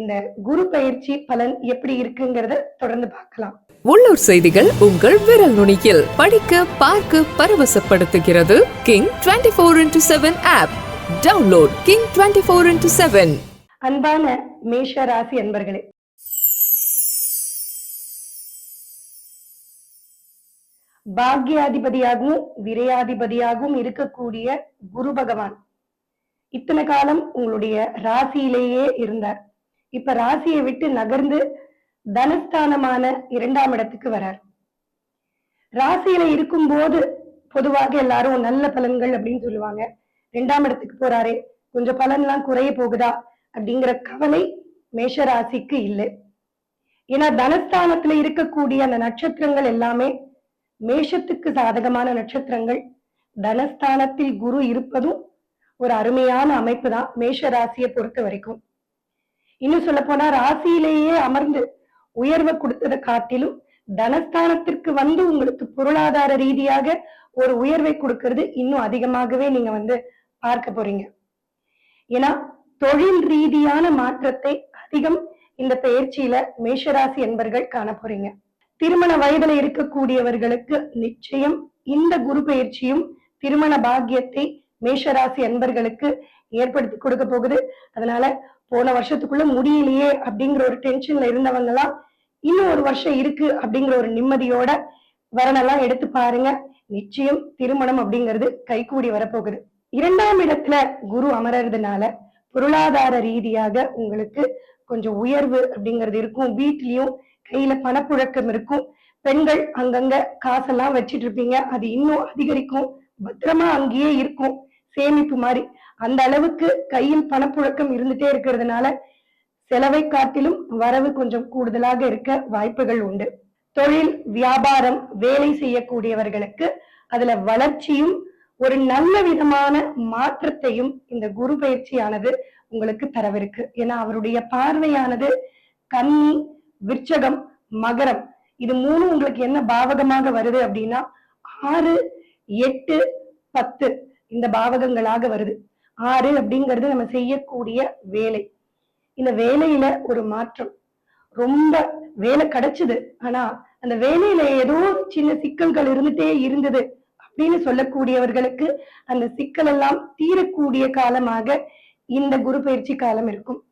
இந்த குரு பயிற்சி பலன் எப்படி இருக்குங்கிறத தொடர்ந்து பார்க்கலாம். உள்ளூர் செய்திகள் உங்கள் விரல் நுனியில். படிக்க பார்க்க பரவசப்படுத்துகிறது king twenty four into seven app. Download king twenty four into seven. அன்பான மேஷ ராசி அன்பர்களே. பாக்யாதிபதியாகவும் விரையாதிபதியாகவும் இருக்கக்கூடிய குரு பகவான் இத்தனை காலம் உங்களுடைய ராசியிலேயே இருந்தார். இப்ப ராசியை விட்டு நகர்ந்து தனஸ்தானமான இரண்டாம் இடத்துக்கு வரார். ராசியில இருக்கும்போது பொதுவாக எல்லாரும் நல்ல பலன்கள் அப்படின்னு சொல்லுவாங்க. ரெண்டாம் இடத்துக்கு போறாரே கொஞ்சம் பலன்லாம் குறைய போகுதா அப்படிங்கிற கவலை மேஷ ராசிக்கு இல்லை. ஏன்னா தனஸ்தானத்துல இருக்கக்கூடிய அந்த நட்சத்திரங்கள் எல்லாமே மேஷத்துக்கு சாதகமான நட்சத்திரங்கள். தனஸ்தானத்தில் குரு இருப்பதும் ஒரு அருமையான அமைப்பு தான் மேஷ ராசியை பொறுத்த வரைக்கும். இன்னும் சொல்ல போனா ராசியிலேயே அமர்ந்து உயர்வை கொடுத்ததை காட்டிலும் தனஸ்தானத்திற்கு வந்து உங்களுக்கு பொருளாதார ரீதியாக ஒரு உயர்வை கொடுக்கறது இன்னும் அதிகமாகவே நீங்க வந்து பார்க்க போறீங்க. ஏன்னா தொழில் ரீதியான மாற்றத்தை அதிகம் இந்த பயிற்சியில மேஷராசி என்பர்கள் காண போறீங்க. திருமண வயதுல இருக்கக்கூடியவர்களுக்கு நிச்சயம் இந்த குரு பயிற்சியும் திருமண பாக்கியத்தை மேஷராசி என்பர்களுக்கு ஏற்படுத்தி கொடுக்க போகுது. அதனால போன வருஷத்துக்குள்ள முடியலையே அப்படிங்கிற ஒரு டென்ஷன்ல இருந்தவங்க எல்லாம் இன்னும் ஒரு வருஷம் இருக்கு அப்படிங்கிற ஒரு நிம்மதியோட வரனெல்லாம் எடுத்து பாருங்க. நிச்சயம் திருமணம் அப்படிங்கிறது கைகூடி வரப்போகுது. இரண்டாம் இடத்துல குரு அமர்றதுனால பொருளாதார ரீதியாக உங்களுக்கு கொஞ்சம் உயர்வு அப்படிங்கிறது இருக்கும். வீட்லயும் கையில பணப்புழக்கம் இருக்கும். பெண்கள் அங்கங்க காசெல்லாம் வச்சிட்டு இருப்பீங்க. அது இன்னும் அதிகரிக்கும். பத்திரமா அங்கேயே இருக்கும். சேமிப்பு மாதிரி. அந்த அளவுக்கு கையில் பணப்புழக்கம் இருந்துட்டே இருக்கிறதுனால செலவை காட்டிலும் வரவு கொஞ்சம் கூடுதலாக இருக்க வாய்ப்புகள் உண்டு. தொழில் வியாபாரம் வேலை செய்யக்கூடியவர்களுக்கு அதுல வளர்ச்சியும் ஒரு நல்ல விதமான மாற்றத்தையும் இந்த குரு பயிற்சியானது உங்களுக்கு தரவிருக்கு. ஏன்னா அவருடைய பார்வையானது கன்னி விற்சகம் மகரம் இது மூணும் உங்களுக்கு என்ன பாவகமாக வருது அப்படின்னா ஆறு எட்டு பத்து இந்த பாவகங்களாக வருது. ஆறு அப்படிங்கிறது நம்ம செய்யக்கூடிய வேலை. இந்த வேலையில ஒரு மாற்றம். ரொம்ப வேலை கிடைச்சது. ஆனா அந்த வேலையில ஏதோ சின்ன சிக்கல்கள் இருந்துட்டே இருந்தது அப்படின்னு சொல்லக்கூடியவர்களுக்கு அந்த சிக்கல் எல்லாம் தீரக்கூடிய காலமாக இந்த குரு பயிற்சி காலம் இருக்கும்.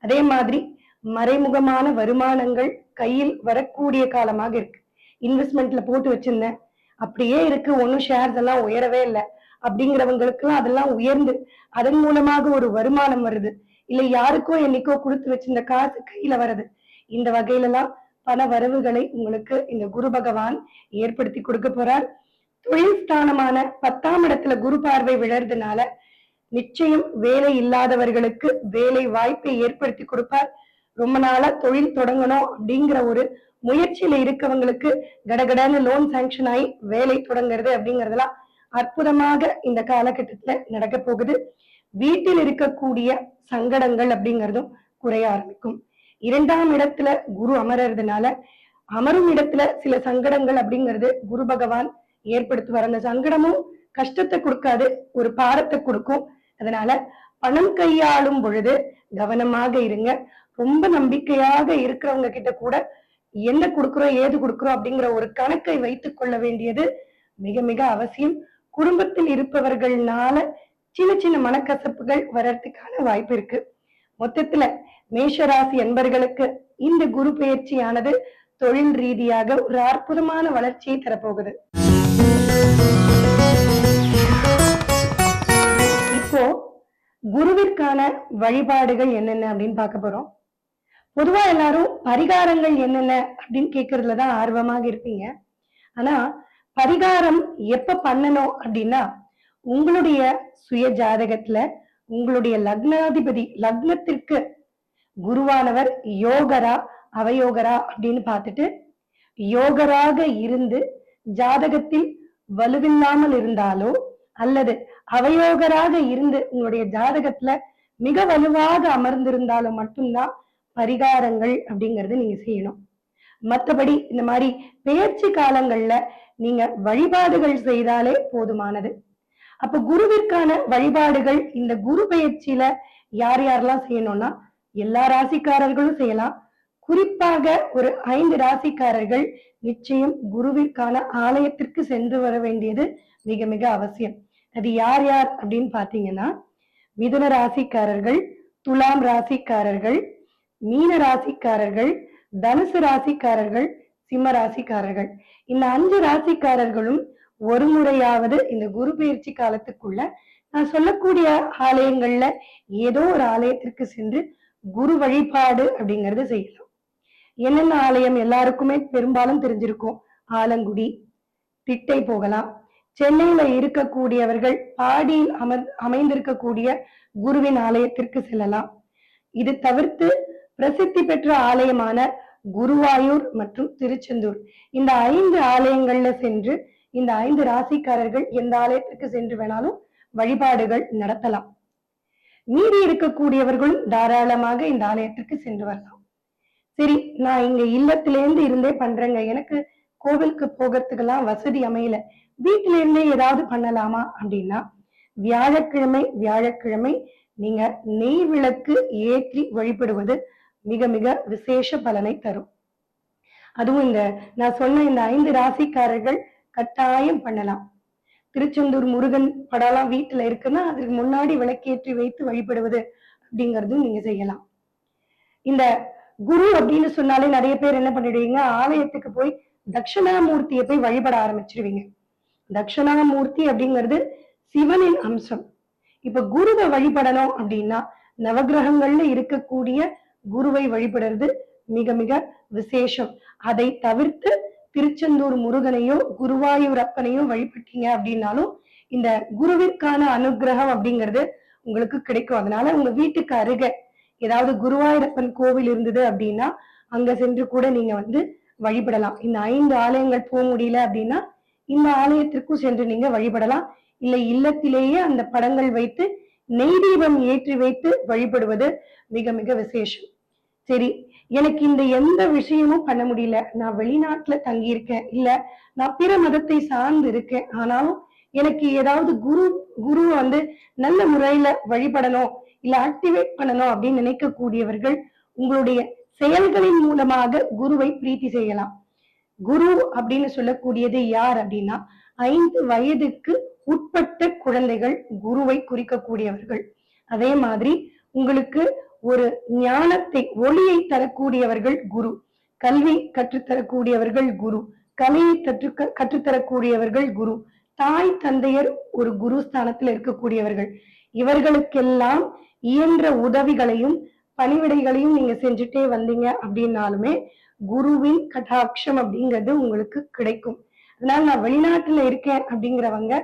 அதே மாதிரி மறைமுகமான வருமானங்கள் கையில் வரக்கூடிய காலமாக இருக்கு. இன்வெஸ்ட்மெண்ட்ல போட்டு வச்சிருந்தேன். அப்படியே இருக்கு. ஒன்னும் ஷேர்ஸ் எல்லாம் உயரவே இல்லை. அப்படிங்கிறவங்களுக்குலாம் அதெல்லாம் உயர்ந்து அதன் மூலமாக ஒரு வருமானம் வருது. இல்ல யாருக்கோ என்னைக்கோ கொடுத்து வச்சிருந்த காசு கையில வருது இந்த வகையில எல்லாம் பல வரவுகளை உங்களுக்கு இந்த குரு பகவான் ஏற்படுத்தி கொடுக்க போறார். தொழில் ஸ்தானமான பத்தாம் இடத்துல குரு பார்வை விழறதுனால நிச்சயம் வேலை இல்லாதவர்களுக்கு வேலை வாய்ப்பை ஏற்படுத்தி கொடுப்பார். ரொம்ப நாளா தொழில் தொடங்கணும் அப்படிங்கிற ஒரு முயற்சியில இருக்கவங்களுக்கு கடகடன்னு லோன் சாங்ஷன் ஆகி வேலை தொடங்குறது அப்படிங்கறதெல்லாம் அற்புதமாக இந்த காலகட்டத்துல நடக்க போகுது. வீட்டில் இருக்கக்கூடிய சங்கடங்கள் அப்படிங்கறதும் குறைய ஆரம்பிக்கும். இரண்டாம் இடத்துல குரு அமர்றதுனால அமரும் இடத்துல சில சங்கடங்கள் அப்படிங்கிறது குரு பகவான் ஏற்படுத்துவார். அந்த சங்கடமும் கஷ்டத்தை கொடுக்காது ஒரு பாரத்தை கொடுக்கும். அதனால பணம் கையாளும் பொழுது கவனமாக இருங்க. ரொம்ப நம்பிக்கையாக இருக்கிறவங்க கிட்ட கூட என்ன கொடுக்குறோம் ஏது கொடுக்குறோம் அப்படிங்கிற ஒரு கணக்கை வைத்துக் கொள்ள வேண்டியது மிக மிக அவசியம். குடும்பத்தில் இருப்பவர்கள்னால சின்ன சின்ன மனக்கசப்புகள் வர்றதுக்கான வாய்ப்பு இருக்கு. மொத்தத்துல மேஷராசி என்பர்களுக்கு இந்த குரு பெயர்ச்சியானது தொழில் ரீதியாக ஒரு அற்புதமான வளர்ச்சியை தரப்போகுது. இப்போ குருவிற்கான வழிபாடுகள் என்னென்ன அப்படின்னு பார்க்க போறோம். பொதுவா எல்லாரும் பரிகாரங்கள் என்னென்ன அப்படின்னு கேக்குறதுலதான் ஆர்வமாக இருப்பீங்க. ஆனா பரிகாரம் எப்ப பண்ணணும் அப்படின்னா உங்களுடைய சுய ஜாதகத்துல உங்களுடைய லக்னாதிபதி லக்னத்திற்கு குருவானவர் யோகரா அவயோகரா அப்படின்னு பார்த்துட்டு யோகராக இருந்து ஜாதகத்தில் வலுவில்லாமல் இருந்தாலோ அல்லது அவயோகராக இருந்து உங்களுடைய ஜாதகத்துல மிக வலுவாக அமர்ந்திருந்தாலும் மட்டும்தான் பரிகாரங்கள் அப்படிங்கறது நீங்க செய்யணும். மத்தபடி இந்த மாதிரி பெயர்ச்சி காலங்கள்ல நீங்க வழிபாடுகள் செய்தாலே போதுமானது. அப்ப குருவிற்கான வழிபாடுகள் இந்த குரு பயிற்சியில யார் யாரெல்லாம் செய்யணும்னா எல்லா ராசிக்காரர்களும் செய்யலாம். குறிப்பாக ஒரு ஐந்து ராசிக்காரர்கள் நிச்சயம் குருவிற்கான ஆலயத்திற்கு சென்று வர வேண்டியது மிக மிக அவசியம். அது யார் யார் அப்படின்னு பாத்தீங்கன்னா மிதுன ராசிக்காரர்கள் துலாம் ராசிக்காரர்கள் மீன ராசிக்காரர்கள் தனுசு ராசிக்காரர்கள் சிம்ம ராசிக்காரர்கள். இந்த அஞ்சு ராசிக்காரர்களும் ஒரு முறையாவது இந்த குரு பயிற்சி காலத்துக்குள்ள நான் சொல்லக்கூடிய ஆலயங்கள்ல ஏதோ ஒரு ஆலயத்திற்கு சென்று குரு வழிபாடு அப்படிங்கறது செய்யலாம். என்னென்ன ஆலயம் எல்லாருக்குமே பெரும்பாலும் தெரிஞ்சிருக்கும். ஆலங்குடி திட்டை போகலாம். சென்னையில இருக்கக்கூடியவர்கள் பாடியில் அமர் அமைந்திருக்கக்கூடிய குருவின் ஆலயத்திற்கு செல்லலாம். இது தவிர்த்து பிரசித்தி பெற்ற ஆலயமான குருவாயூர் மற்றும் திருச்செந்தூர். இந்த ஐந்து ஆலயங்கள்ல சென்று இந்த ஐந்து ராசிக்காரர்கள் எந்த ஆலயத்திற்கு சென்று வேணாலும் வழிபாடுகள் நடத்தலாம். மீதி இருக்கக்கூடியவர்களும் தாராளமாக இந்த ஆலயத்திற்கு சென்று வரலாம். சரி நான் இங்க இல்லத்திலேருந்து இருந்தே பண்றேங்க. எனக்கு கோவிலுக்கு போகிறதுக்கெல்லாம் வசதி அமையல. வீட்டில இருந்தே ஏதாவது பண்ணலாமா அப்படின்னா வியாழக்கிழமை வியாழக்கிழமை நீங்க நெய் விளக்கு ஏற்றி வழிபடுவது மிக மிக விசேஷ பலனை தரும். அதுவும் இந்த நான் சொன்ன இந்த ஐந்து ராசிக்காரர்கள் கட்டாயம் பண்ணலாம். திருச்செந்தூர் முருகன் படம்லாம் வீட்டுல இருக்குன்னா அதுக்கு முன்னாடி விளக்கேற்றி வைத்து வழிபடுவது அப்படிங்கறதும் நீங்க செய்யலாம். இந்த குரு அப்படின்னு சொன்னாலே நிறைய பேர் என்ன பண்ணிடுவீங்க? ஆலயத்துக்கு போய் தட்சிணாமூர்த்தியை போய் வழிபட ஆரம்பிச்சிருவீங்க. தட்சிணாமூர்த்தி அப்படிங்கிறது சிவனின் அம்சம். இப்ப குருவை வழிபடணும் அப்படின்னா நவகிரகங்கள்ல இருக்கக்கூடிய குருவை வழிபடுறது மிக மிக விசேஷம். அதை தவிர்த்து திருச்செந்தூர் முருகனையோ குருவாயூர் அப்பனையோ வழிபட்டீங்க அப்படின்னாலும் இந்த குருவிற்கான அனுகிரகம் அப்படிங்கிறது உங்களுக்கு கிடைக்கும். அதனால உங்க வீட்டுக்கு அருக ஏதாவது குருவாயூரப்பன் கோவில் இருந்தது அப்படின்னா அங்க சென்று கூட நீங்க வந்து வழிபடலாம். இந்த ஐந்து ஆலயங்கள் போக முடியல அப்படின்னா இந்த ஆலயத்திற்கும் சென்று நீங்க வழிபடலாம். இல்லை இல்லத்திலேயே அந்த படங்கள் வைத்து நெய் தீபம் ஏற்றி வைத்து வழிபடுவது மிக மிக விசேஷம். சரி எனக்கு இந்த எந்த விஷயமும் பண்ண முடியல. நான் வெளிநாட்டுல தங்கி இருக்கேன் இல்ல நான் பிற மதத்தை சார்ந்து இருக்கேன். ஆனாலும் எனக்கு ஏதாவது குரு குரு வந்து நல்ல முறையில வழிபடணும் இல்ல ஆக்டிவேட் பண்ணணும் அப்படின்னு நினைக்கக்கூடியவர்கள் உங்களுடைய செயல்களின் மூலமாக குருவை பிரீத்தி செய்யலாம். குரு அப்படின்னு சொல்லக்கூடியது யார் அப்படின்னா ஐந்து வயதுக்கு உட்பட்ட குழந்தைகள் குருவை குறிக்கக்கூடியவர்கள். அதே மாதிரி உங்களுக்கு ஒரு ஞானத்தை ஒளியை தரக்கூடியவர்கள் குரு. கல்வி கற்றுத்தரக்கூடியவர்கள் குரு. கலையை கற்று கற்றுத்தரக்கூடியவர்கள் குரு. தாய் தந்தையர் ஒரு குரு ஸ்தானத்தில் இருக்கக்கூடியவர்கள். இவர்களுக்கெல்லாம் இயன்ற உதவிகளையும் பணிவிடைகளையும் நீங்க செஞ்சுட்டே வந்தீங்க அப்படின்னாலுமே குருவின் கட்டாட்சம் அப்படிங்கிறது உங்களுக்கு கிடைக்கும். அதனால நான் வெளிநாட்டுல இருக்கேன் அப்படிங்கிறவங்க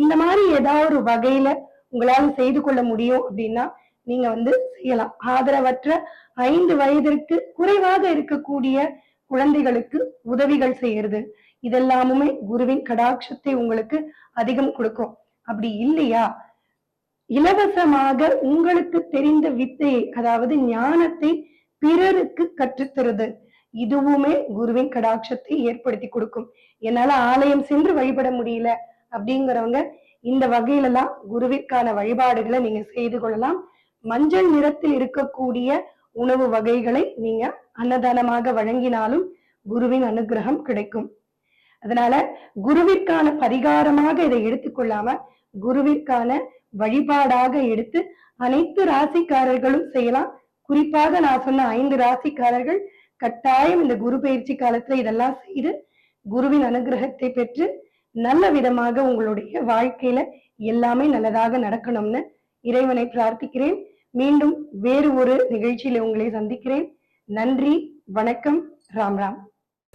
இந்த மாதிரி ஏதாவது ஒரு வகையில உங்களால செய்து கொள்ள முடியும் அப்படின்னா நீங்க வந்து செய்யலாம். ஆதரவற்ற ஐந்து வயதிற்கு குறைவாக இருக்கக்கூடிய குழந்தைகளுக்கு உதவிகள் செய்யறது. இதெல்லாமுமே குருவின் கடாட்சத்தை உங்களுக்கு அதிகம் கொடுக்கும். அப்படி இல்லையா? இலவசமாக உங்களுக்கு தெரிந்த வித்தையை அதாவது ஞானத்தை பிறருக்கு கற்றுத்தருது. இதுவுமே குருவின் கடாட்சத்தை ஏற்படுத்தி கொடுக்கும். என்னால ஆலயம் சென்று வழிபட முடியல. அப்படிங்கிறவங்க இந்த வகையில எல்லாம் குருவிற்கான வழிபாடுகளை நீங்க செய்து கொள்ளலாம். மஞ்சள் நிறத்தில் இருக்கக்கூடிய உணவு வகைகளை நீங்க அன்னதானமாக வழங்கினாலும் குருவின் அனுகிரகம் கிடைக்கும். அதனால குருவிற்கான பரிகாரமாக இதை எடுத்துக்கொள்ளாம குருவிற்கான வழிபாடாக எடுத்து அனைத்து ராசிக்காரர்களும் செய்யலாம். குறிப்பாக நான் சொன்ன ஐந்து ராசிக்காரர்கள் கட்டாயம் இந்த குரு பயிற்சி காலத்துல இதெல்லாம் செய்து குருவின் அனுகிரகத்தை பெற்று நல்ல விதமாக உங்களுடைய வாழ்க்கையில எல்லாமே நல்லதாக நடக்கணும்னு இறைவனை பிரார்த்திக்கிறேன். மீண்டும் வேறு ஒரு நிகழ்ச்சியில உங்களை சந்திக்கிறேன். நன்றி வணக்கம் ராம் ராம்.